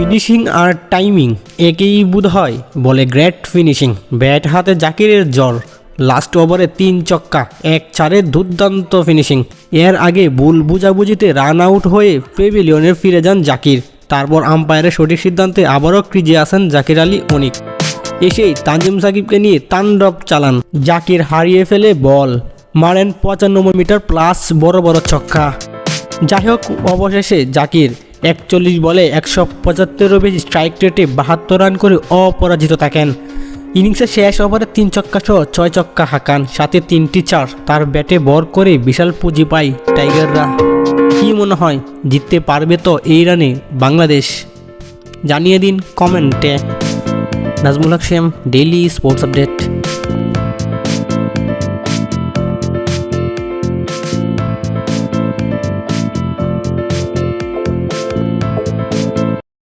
Finishing আর timing একেই বোধ হয়, বলে গ্রেট ফিনিশিং। ব্যাট হাতে জাকিরের জ্বর, লাস্ট ওভারে তিন চক্কা এক চারে দুর্দান্ত ফিনিশিং। এর আগে ভুল বুঝাবুঝিতে রান আউট হয়ে পেভিলিয়নে ফিরে যান জাকির। তারপর আম্পায়ারের সঠিক সিদ্ধান্তে আবারও ক্রিজে আসেন জাকির আলী অনিক। এসেই তানজিম সাকিবকে নিয়ে তাণ্ডব চালান। জাকির হারিয়ে ফেলে বল, মারেন পঁচানব্বই মিটার প্লাস বড় বড় ছক্কা। যাই হোক, অবশেষে জাকির একচল্লিশ বলে একশো পঁচাত্তরেরও বেশি স্ট্রাইক রেটে বাহাত্তর রান করে অপরাজিত থাকেন। ইনিংসের শেষ ওভারে তিন ছক্কা সহ ছয় ছক্কা হাঁকান, সাথে তিনটি চার। তার ব্যাটে বর করে বিশাল পুঁজি পায় টাইগাররা। কী মনে হয়, জিততে পারবে তো এই রানে বাংলাদেশ? জানিয়ে দিন কমেন্টে। Nazmul Haque Shyam daily sports update.